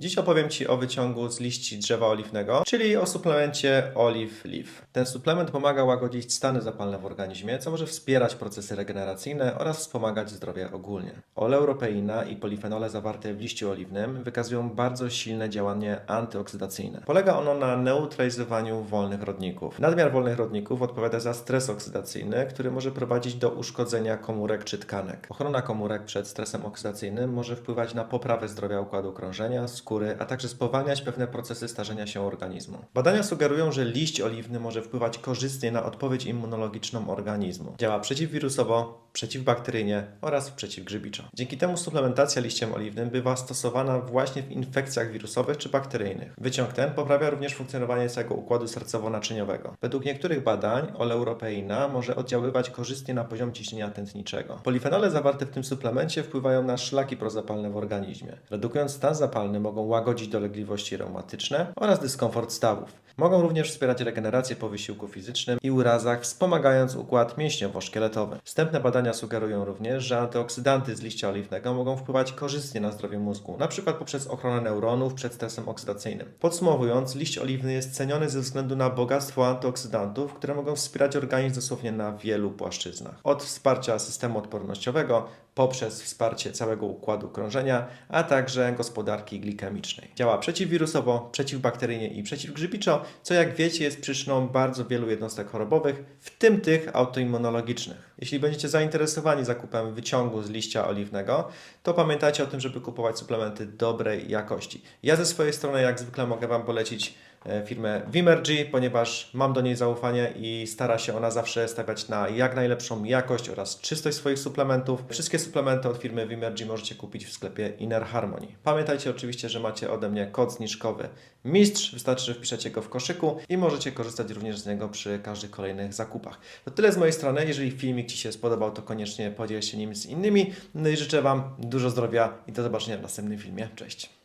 Dziś opowiem Ci o wyciągu z liści drzewa oliwnego, czyli o suplemencie Olive Leaf. Ten suplement pomaga łagodzić stany zapalne w organizmie, co może wspierać procesy regeneracyjne oraz wspomagać zdrowie ogólnie. Oleuropeina i polifenole zawarte w liściu oliwnym wykazują bardzo silne działanie antyoksydacyjne. Polega ono na neutralizowaniu wolnych rodników. Nadmiar wolnych rodników odpowiada za stres oksydacyjny, który może prowadzić do uszkodzenia komórek czy tkanek. Ochrona komórek przed stresem oksydacyjnym może wpływać na poprawę zdrowia układu krążenia, skóry, a także spowalniać pewne procesy starzenia się organizmu. Badania sugerują, że liść oliwny może wpływać korzystnie na odpowiedź immunologiczną organizmu. Działa przeciwwirusowo, przeciwbakteryjnie oraz przeciwgrzybiczo. Dzięki temu suplementacja liściem oliwnym bywa stosowana właśnie w infekcjach wirusowych czy bakteryjnych. Wyciąg ten poprawia również funkcjonowanie całego układu sercowo-naczyniowego. Według niektórych badań oleuropeina może oddziaływać korzystnie na poziom ciśnienia tętniczego. Polifenole zawarte w tym suplemencie wpływają na szlaki prozapalne w organizmie. Redukując stan zapalny mogą łagodzić dolegliwości reumatyczne oraz dyskomfort stawów. Mogą również wspierać regenerację po wysiłku fizycznym i urazach, wspomagając układ mięśniowo-szkieletowy. Wstępne badania sugerują również, że antyoksydanty z liścia oliwnego mogą wpływać korzystnie na zdrowie mózgu, np. poprzez ochronę neuronów przed stresem oksydacyjnym. Podsumowując, liść oliwny jest ceniony ze względu na bogactwo antyoksydantów, które mogą wspierać organizm dosłownie na wielu płaszczyznach. Od wsparcia systemu odpornościowego poprzez wsparcie całego układu krążenia, a także gospodarki glikemicznej. Działa przeciwwirusowo, przeciwbakteryjnie i przeciwgrzybiczo, co jak wiecie jest przyczyną bardzo wielu jednostek chorobowych, w tym tych autoimmunologicznych. Jeśli będziecie zainteresowani zakupem wyciągu z liścia oliwnego, to pamiętajcie o tym, żeby kupować suplementy dobrej jakości. Ja ze swojej strony jak zwykle mogę Wam polecić firmę Vimergy, ponieważ mam do niej zaufanie i stara się ona zawsze stawiać na jak najlepszą jakość oraz czystość swoich suplementów. Wszystkie suplementy od firmy Vimergy możecie kupić w sklepie Inner Harmony. Pamiętajcie oczywiście, że macie ode mnie kod zniżkowy Mistrz, wystarczy, że wpiszecie go w koszyku i możecie korzystać również z niego przy każdych kolejnych zakupach. To tyle z mojej strony. Jeżeli filmik Ci się spodobał, to koniecznie podziel się nim z innymi. No i życzę Wam dużo zdrowia i do zobaczenia w następnym filmie. Cześć!